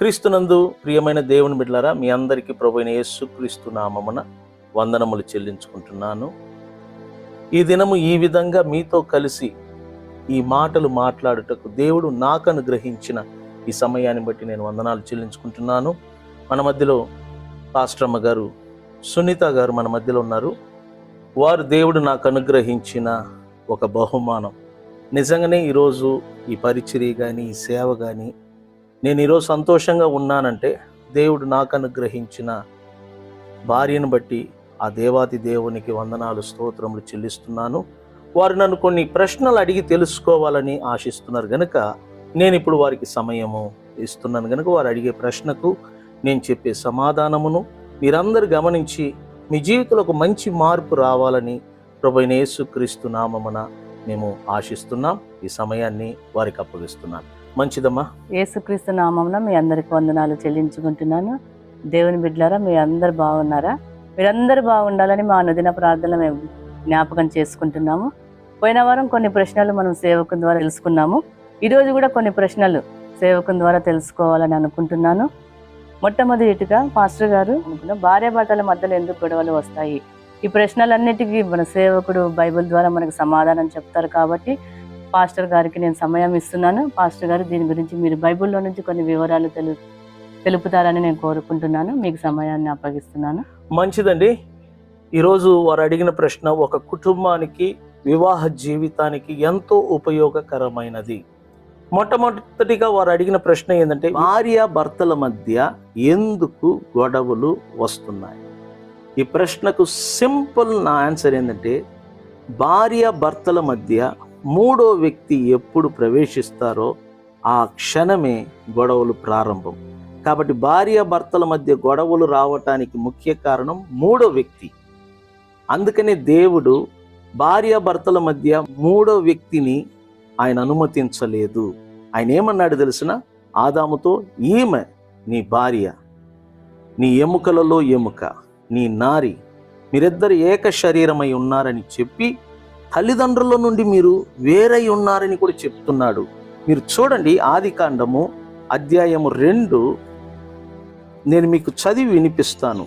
క్రీస్తునందు ప్రియమైన దేవుని బిడ్డలారా మీ అందరికీ ప్రభుైన యేసు క్రీస్తు నామమున వందనములు చెల్లించుకుంటున్నాను. ఈ దినము ఈ విధంగా మీతో కలిసి ఈ మాటలు మాట్లాడుటకు దేవుడు నాకు అనుగ్రహించిన ఈ సమయాన్ని బట్టి నేను వందనాలు చెల్లించుకుంటున్నాను. మన మధ్యలో పాస్టర్మ గారు సునీత గారు మన మధ్యలో ఉన్నారు. వారు దేవుడు నాకు అనుగ్రహించిన ఒక బహుమానం. నిజంగానే ఈరోజు ఈ పరిచర్య కానీ ఈ సేవ కానీ నేను ఈరోజు సంతోషంగా ఉన్నానంటే దేవుడు నాకు అనుగ్రహించిన భార్యను బట్టి ఆ దేవాది దేవునికి వందనాలు స్తోత్రములు చెల్లిస్తున్నాను. వారు నన్ను కొన్ని ప్రశ్నలు అడిగి తెలుసుకోవాలని ఆశిస్తున్నారు గనుక నేను ఇప్పుడు వారికి సమయము ఇస్తున్నాను గనుక వారు అడిగే ప్రశ్నకు నేను చెప్పే సమాధానమును మీరందరూ గమనించి మీ జీవితంలో ఒక మంచి మార్పు రావాలని ప్రభునేసు క్రీస్తు నామమున మేము ఆశిస్తున్నాం. ఈ సమయాన్ని వారికి అప్పగిస్తున్నాను మంచిదమ్మా. యేసుక్రీస్తు నామమున మీ అందరికి వందనాలు చెల్లించుకుంటున్నాను. దేవుని బిడ్డలారా మీ అందరు బాగున్నారా? మీరందరూ బాగుండాలని మా అనుదిన ప్రార్థన మేము జ్ఞాపకం చేసుకుంటున్నాము. పోయిన వారం కొన్ని ప్రశ్నలు మనం సేవకుని ద్వారా తెలుసుకున్నాము. ఈరోజు కూడా కొన్ని ప్రశ్నలు సేవకుని ద్వారా తెలుసుకోవాలని అనుకుంటున్నాను. మొట్టమొదటిగా పాస్టర్ గారు అనుకున్న భార్య భర్తల మధ్యలో ఎందుకు గొడవలు వస్తాయి? ఈ ప్రశ్నలన్నిటికీ మన సేవకుడు బైబిల్ ద్వారా మనకు సమాధానం చెప్తారు కాబట్టి పాస్టర్ గారికి నేను సమయం ఇస్తున్నాను. పాస్టర్ గారు దీని గురించి మీరు బైబిల్లో నుంచి కొన్ని వివరాలు తెలు తెలుపుతారని నేను కోరుకుంటున్నాను. మీకు సమయాన్ని అప్పగిస్తున్నాను. మంచిదండి. ఈరోజు వారు అడిగిన ప్రశ్న ఒక కుటుంబానికి వివాహ జీవితానికి ఎంతో ఉపయోగకరమైనది. మొట్టమొదటిగా వారు అడిగిన ప్రశ్న ఏంటంటే భార్య భర్తల మధ్య ఎందుకు గొడవలు వస్తున్నాయి? ఈ ప్రశ్నకు సింపుల్ నా ఆన్సర్ ఏంటంటే భార్య భర్తల మధ్య మూడో వ్యక్తి ఎప్పుడు ప్రవేశిస్తారో ఆ క్షణమే గొడవలు ప్రారంభం. కాబట్టి భార్య భర్తల మధ్య గొడవలు రావటానికి ముఖ్య కారణం మూడో వ్యక్తి. అందుకనే దేవుడు భార్య భర్తల మధ్య మూడో వ్యక్తిని ఆయన అనుమతించలేదు. ఆయన ఏమన్నాడు తెలిసిన? ఆదాముతో ఈమె నీ భార్య నీ ఎముకలలో ఎముక నీ నారి మీరిద్దరు ఏక శరీరమై ఉన్నారని చెప్పి తల్లిదండ్రుల నుండి మీరు వేరై ఉన్నారని కూడా చెప్తున్నాడు. మీరు చూడండి ఆది కాండము అధ్యాయము రెండు. నేను మీకు చదివి వినిపిస్తాను.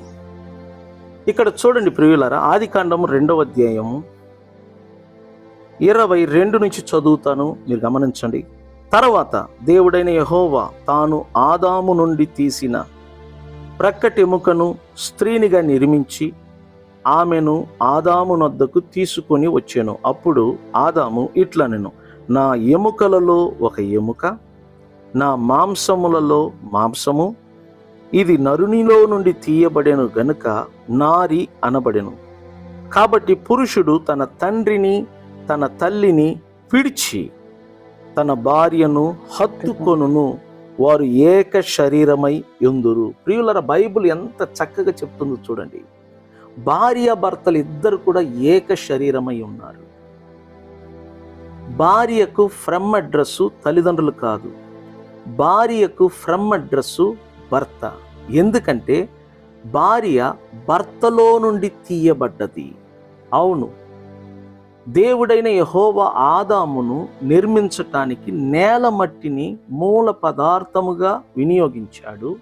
ఇక్కడ చూడండి ప్రియులారా ఆది కాండము రెండవ అధ్యాయము ఇరవై రెండు నుంచి చదువుతాను. మీరు గమనించండి. తర్వాత దేవుడైన యహోవా తాను ఆదాము నుండి తీసిన ప్రక్కటెముకను స్త్రీనిగా నిర్మించి ఆమెను ఆదాము నొద్దకు తీసుకొని వచ్చాను. అప్పుడు ఆదాము ఇట్లా నేను నా ఎముకలలో ఒక ఎముక నా మాంసములలో మాంసము ఇది నరునిలో నుండి తీయబడెను గనుక నారి అనబడెను. కాబట్టి పురుషుడు తన తండ్రిని తన తల్లిని విడిచి తన భార్యను హత్తుకొనును. వారు ఏక శరీరమై ఎందురు ప్రియులర బైబిల్ ఎంత చక్కగా చెప్తుందో చూడండి. భార్య భర్తలు ఇద్దరు కూడా ఏక శరీరమై ఉన్నారు. భార్యకు ఫ్రమ్ అడ్రస్సు తల్లిదండ్రులు కాదు. భార్యకు ఫ్రమ్ అడ్రస్సు భర్త. ఎందుకంటే భార్య భర్తలో నుండి తీయబడ్డది. అవును. దేవుడైన యహోవ ఆదామును నిర్మించటానికి నేల మట్టిని మూల పదార్థముగా వినియోగించాడు.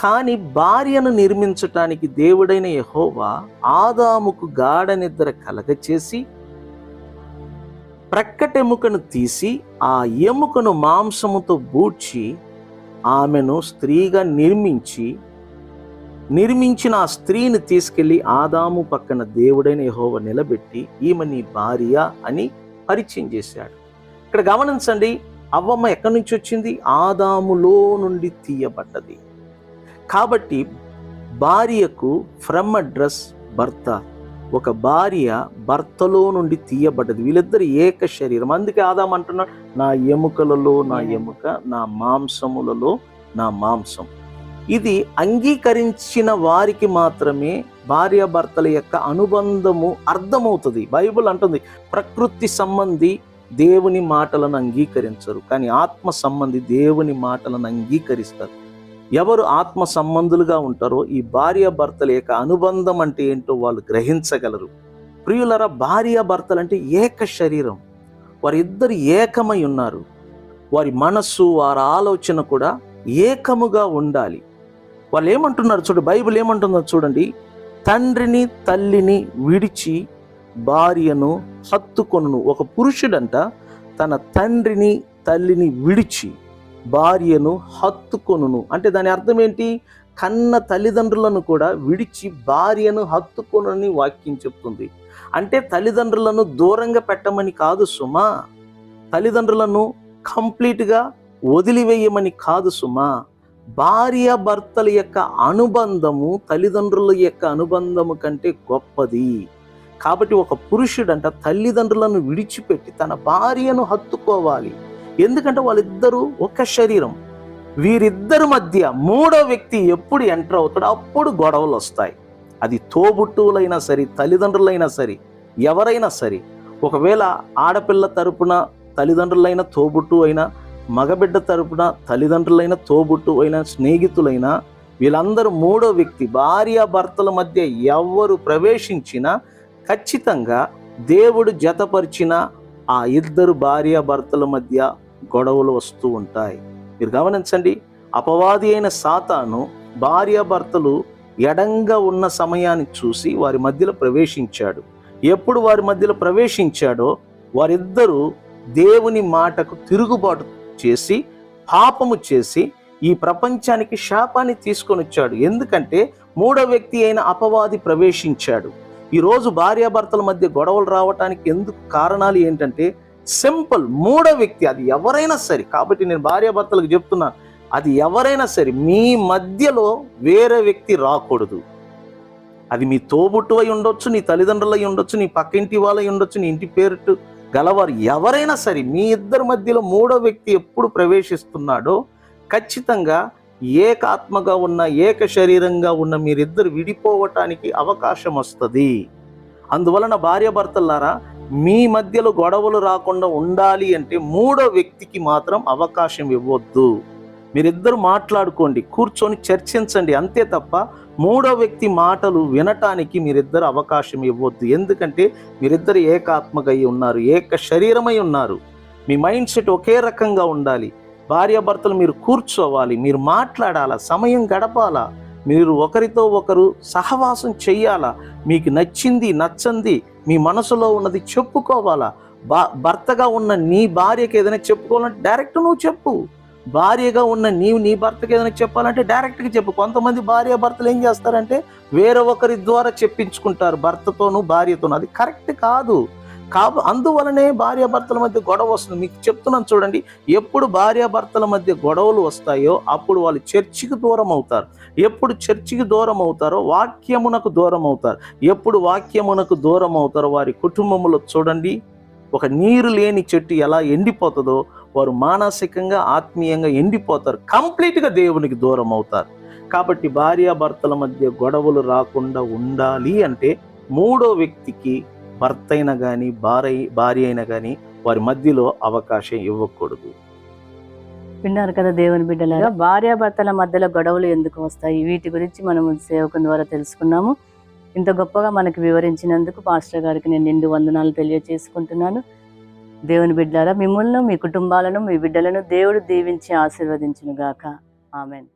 కానీ భార్యను నిర్మించటానికి దేవుడైన యహోవా ఆదాముకు గాఢ నిద్ర కలగచేసి ప్రక్కటెముకను తీసి ఆ ఎముకను మాంసముతో బూడ్చి ఆమెను స్త్రీగా నిర్మించి నిర్మించిన ఆ స్త్రీని తీసుకెళ్ళి ఆదాము పక్కన దేవుడైన యహోవ నిలబెట్టి ఈమె నీ భార్య అని పరిచయం చేశాడు. ఇక్కడ గమనించండి అవ్వమ్మ ఎక్కడి నుంచి వచ్చింది? ఆదాములో నుండి తీయబడ్డది. కాబట్టి భార్యకు ఫ్రమ్ అడ్రస్ భర్త. ఒక భార్య భర్తలో నుండి తీయబడ్డది. వీళ్ళిద్దరు ఏక శరీరం. అందుకే ఆదాం అంటున్నాడు నా ఎముకలలో నా ఎముక నా మాంసములలో నా మాంసం. ఇది అంగీకరించిన వారికి మాత్రమే భార్య భర్తల యొక్క అనుబంధము అర్థమవుతుంది. బైబిల్ అంటుంది ప్రకృతి సంబంధి దేవుని మాటలను అంగీకరించరు. కానీ ఆత్మ సంబంధి దేవుని మాటలను అంగీకరిస్తారు. ఎవరు ఆత్మ సంబంధులుగా ఉంటారో ఈ భార్య భర్తల యొక్క అనుబంధం అంటే ఏంటో వాళ్ళు గ్రహించగలరు. ప్రియులరా భార్య భర్తలు అంటే ఏక శరీరం. వారిద్దరు ఏకమై ఉన్నారు. వారి మనస్సు వారి ఆలోచన కూడా ఏకముగా ఉండాలి. వాళ్ళు ఏమంటున్నారు చూడు బైబిల్ ఏమంటుందో చూడండి. తండ్రిని తల్లిని విడిచి భార్యను హత్తుకొనును. ఒక పురుషుడంట తన తండ్రిని తల్లిని విడిచి భార్యను హత్తుకొనును. అంటే దాని అర్థం ఏంటి? కన్న తల్లిదండ్రులను కూడా విడిచి భార్యను హత్తుకొనని వాక్యం చెప్తుంది. అంటే తల్లిదండ్రులను దూరంగా పెట్టమని కాదు సుమా. తల్లిదండ్రులను కంప్లీట్గా వదిలివేయమని కాదు సుమా. భార్య భర్తల యొక్క అనుబంధము తల్లిదండ్రుల యొక్క అనుబంధము కంటే గొప్పది. కాబట్టి ఒక పురుషుడంట తల్లిదండ్రులను విడిచిపెట్టి తన భార్యను హత్తుకోవాలి. ఎందుకంటే వాళ్ళిద్దరూ ఒక శరీరం. వీరిద్దరి మధ్య మూడో వ్యక్తి ఎప్పుడు ఎంటర్ అవుతాడో అప్పుడు గొడవలు వస్తాయి. అది తోబుట్టువులైనా సరే తల్లిదండ్రులైనా సరే ఎవరైనా సరే. ఒకవేళ ఆడపిల్ల తరపున తల్లిదండ్రులైన తోబుట్టు అయినా మగబిడ్డ తరపున తల్లిదండ్రులైన తోబుట్టు అయినా స్నేహితులైనా వీళ్ళందరూ మూడో వ్యక్తి భార్య భర్తల మధ్య ఎవరు ప్రవేశించినా ఖచ్చితంగా దేవుడు జతపరిచిన ఆ ఇద్దరు భార్య భర్తల మధ్య గొడవలు వస్తూ ఉంటాయి. మీరు గమనించండి అపవాది అయిన సాతాను భార్యాభర్తలు ఎడంగా ఉన్న సమయాన్ని చూసి వారి మధ్యలో ప్రవేశించాడు. ఎప్పుడు వారి మధ్యలో ప్రవేశించాడో వారిద్దరూ దేవుని మాటకు తిరుగుబాటు చేసి పాపము చేసి ఈ ప్రపంచానికి శాపాన్ని తీసుకొని వచ్చాడు. ఎందుకంటే మూడో వ్యక్తి అయిన అపవాది ప్రవేశించాడు. ఈరోజు భార్యాభర్తల మధ్య గొడవలు రావటానికి ఎందుకు కారణాలు ఏంటంటే సింపుల్ మూడో వ్యక్తి అది ఎవరైనా సరే. కాబట్టి నేను భార్యాభర్తలకు చెప్తున్నాను అది ఎవరైనా సరే మీ మధ్యలో వేరే వ్యక్తి రాకూడదు. అది మీ తోబుట్టు అయి ఉండొచ్చు నీ తల్లిదండ్రులు అయి ఉండొచ్చు నీ పక్కింటి వాళ్ళు ఉండొచ్చు నీ ఇంటి పేరుటు గలవారు ఎవరైనా సరే మీ ఇద్దరి మధ్యలో మూడో వ్యక్తి ఎప్పుడు ప్రవేశిస్తున్నాడో ఖచ్చితంగా ఏకాత్మగా ఉన్న ఏక శరీరంగా ఉన్న మీరిద్దరు విడిపోవటానికి అవకాశం వస్తుంది. అందువలన భార్యాభర్తలారా మీ మధ్యలో గొడవలు రాకుండా ఉండాలి అంటే మూడో వ్యక్తికి మాత్రం అవకాశం ఇవ్వద్దు. మీరిద్దరు మాట్లాడుకోండి కూర్చొని చర్చించండి అంతే తప్ప మూడో వ్యక్తి మాటలు వినటానికి మీరిద్దరు అవకాశం ఇవ్వద్దు. ఎందుకంటే మీరిద్దరు ఏకాత్మకై ఉన్నారు ఏక శరీరమై ఉన్నారు. మీ మైండ్ సెట్ ఒకే రకంగా ఉండాలి. భార్యాభర్తలు మీరు కూర్చోవాలి మీరు మాట్లాడాలా సమయం గడపాలా? మీరు ఒకరితో ఒకరు సహవాసం చెయ్యాలా? మీకు నచ్చింది నచ్చంది మీ మనసులో ఉన్నది చెప్పుకోవాలా? భర్తగా ఉన్న నీ భార్యకి ఏదైనా చెప్పుకోవాలంటే డైరెక్ట్ నువ్వు చెప్పు. భార్యగా ఉన్న నీవు నీ భర్తకి ఏదైనా చెప్పాలంటే డైరెక్ట్గా చెప్పు. కొంతమంది భార్య భర్తలు ఏం చేస్తారంటే వేరే ఒకరి ద్వారా చెప్పించుకుంటారు. భర్తతోనూ భార్యతోనూ. అది కరెక్ట్ కాదు. కాబ అందువలనే భార్యాభర్తల మధ్య గొడవ వస్తుంది. మీకు చెప్తున్నాను చూడండి ఎప్పుడు భార్యాభర్తల మధ్య గొడవలు వస్తాయో అప్పుడు వాళ్ళు చర్చికి దూరం అవుతారు. ఎప్పుడు చర్చికి దూరం అవుతారో వాక్యమునకు దూరం అవుతారు. ఎప్పుడు వాక్యమునకు దూరం అవుతారో వారి కుటుంబంలో చూడండి ఒక నీరు లేని చెట్టు ఎలా ఎండిపోతుందో వారు మానసికంగా ఆత్మీయంగా ఎండిపోతారు. కంప్లీట్గా దేవునికి దూరం అవుతారు. కాబట్టి భార్యాభర్తల మధ్య గొడవలు రాకుండా ఉండాలి అంటే మూడో వ్యక్తికి భర్త అయినా కానీ భార్య భార్య అయినా కానీ వారి మధ్యలో అవకాశం ఇవ్వకూడదు. విన్నారు కదా దేవుని బిడ్డలారా? భార్యాభర్తల మధ్యలో గొడవలు ఎందుకు వస్తాయి? వీటి గురించి మనం సేవకుని ద్వారా తెలుసుకున్నాము. ఇంత గొప్పగా మనకి వివరించినందుకు పాస్టర్ గారికి నేను నిండు వందనాలు తెలియజేసుకుంటున్నాను దేవుని బిడ్డలారా మిమ్మల్ని మీ కుటుంబాలను మీ బిడ్డలను దేవుడు దీవించి ఆశీర్వదించును గాక ఆమెన్.